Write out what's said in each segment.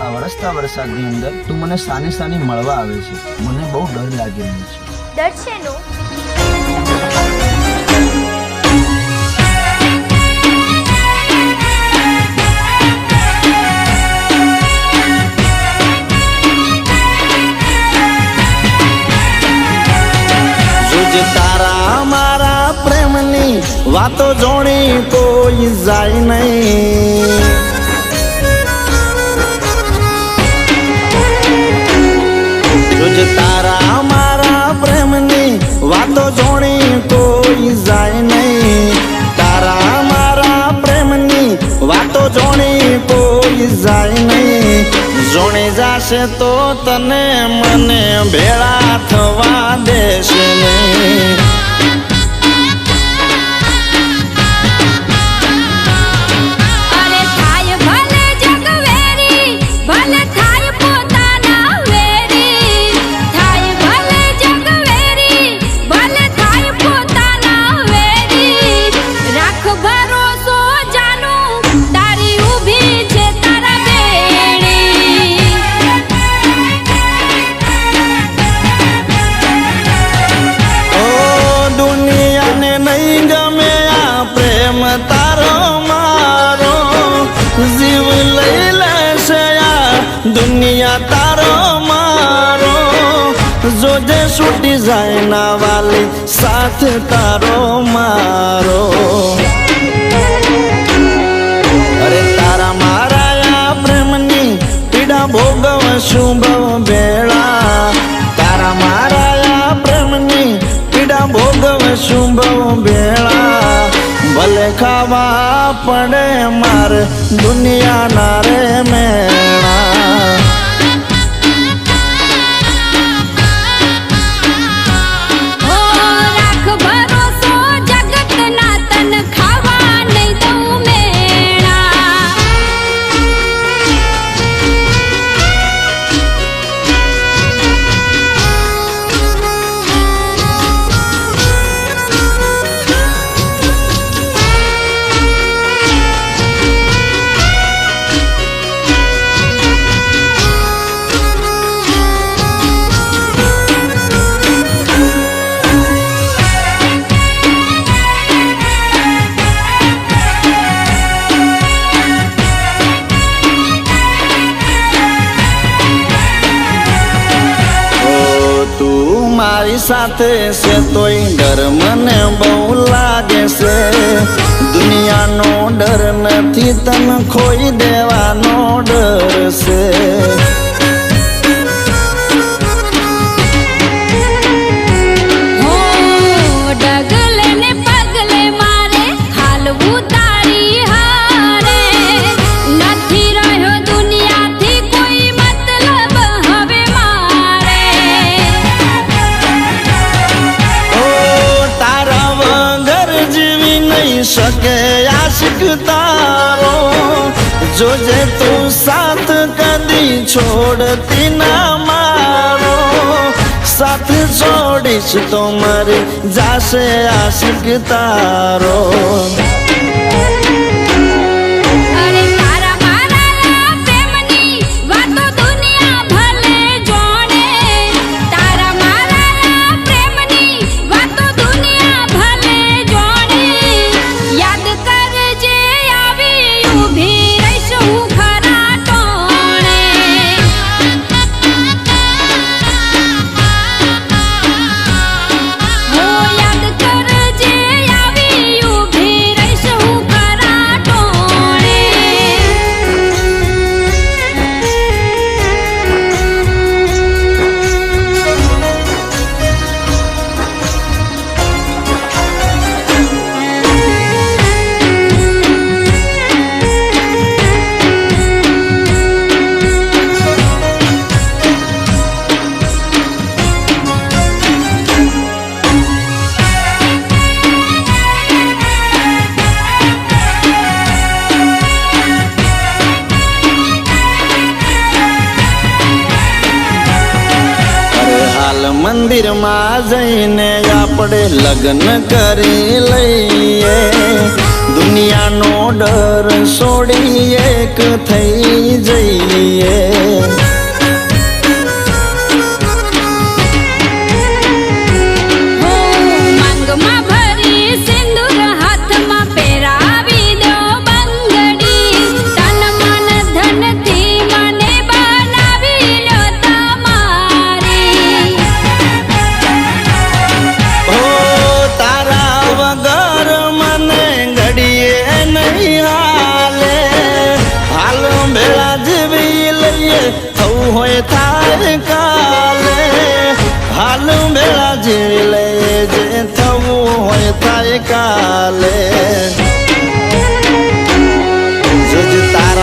વરસાદની અંદર તું મને સાની સાની મળવા આવે છે. મને બહુ ડર લાગી રહ્યો છે. ડર છે નો તારા મારા પ્રેમની વાતો જોણી કોઈ જાય નહીં. કોઈ જાય નહીં. તારા મારા પ્રેમની વાતો જોણી કોઈ જાય નહીં. જોણી જાશે તો તને મને ભેળા લઈ લેશે આ દુનિયા તારો મારો. જોજે છૂટી જાય વાલી સાથ તારો મારો. અરે તારા મારા પ્રેમની પીડા ભોગવ શુભ ખાવા પડે મારે દુનિયાના રે મેળા મારી સાથે છે તોય ડર મને બહુ લાગે છે. દુનિયાનો ડર નથી તને ખોઈ દેવાનો ડર છે. શકે આશિક તારો જોજે તું સાથ કદી છોડતી ના મારો સાથ છોડીશ તો મરી જાશે આશિક તારો જઈને આપણે લગ્ન કરી લઈએ. દુનિયાનો ડર છોડી એક થઈ જઈએ.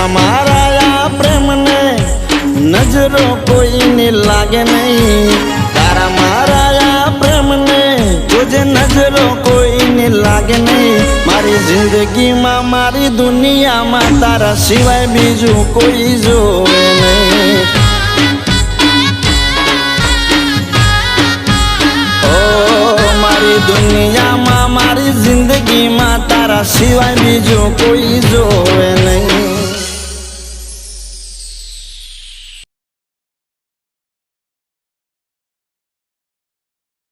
તારા મારા આ પ્રેમને નજરો કોઈની લાગે નહીં તારા મારા આ પ્રેમને જોજે નજરો કોઈની લાગે નહીં મારી જિંદગીમાં મારી દુનિયામાં તારા સિવાય બીજું કોઈ જોવે નહીં ઓ મારી દુનિયામાં મારી જિંદગીમાં તારા સિવાય બીજું કોઈ જોવે નહીં